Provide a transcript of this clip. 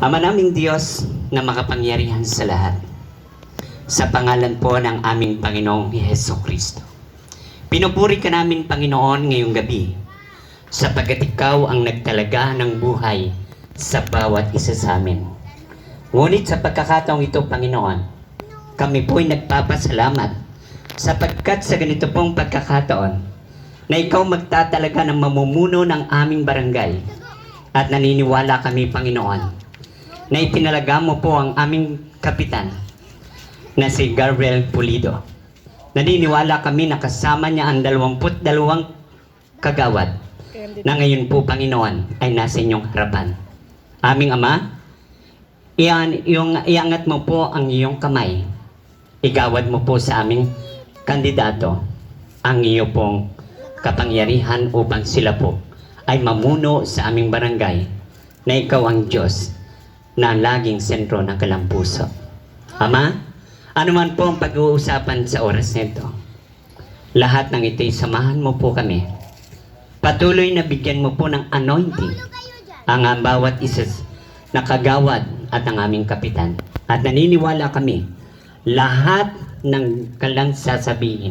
Ama naming Diyos na makapangyarihan sa lahat. Sa pangalan po ng aming Panginoong Heso Kristo. Pinupuri ka namin Panginoon ngayong gabi sapagkat ikaw ang nagtalaga ng buhay sa bawat isa sa amin. Ngunit sa pagkakataong ito, Panginoon, kami po'y nagpapasalamat sapagkat sa ganito pong pagkakataon na ikaw magtatalaga ng mamumuno ng aming barangay at naniniwala kami, Panginoon, na itinalaga mo po ang aming kapitan na si Gabriel Pulido. Naniniwala kami na kasama niya ang 22 kagawad na ngayon po, Panginoon, ay nasa inyong harapan. Aming Ama, iyan, yung, iangat mo po ang iyong kamay. Igawad mo po sa aming kandidato ang iyo pong kapangyarihan upang sila po ay mamuno sa aming barangay na ikaw ang Diyos na laging sentro ng kalampuso. Ama, ano man po ang pag-uusapan sa oras nito, lahat ng ito'y samahan mo po kami. Patuloy na bigyan mo po ng anointing ang bawat isa na kagawad at ang aming kapitan. At naniniwala kami, lahat ng kalang sasabihin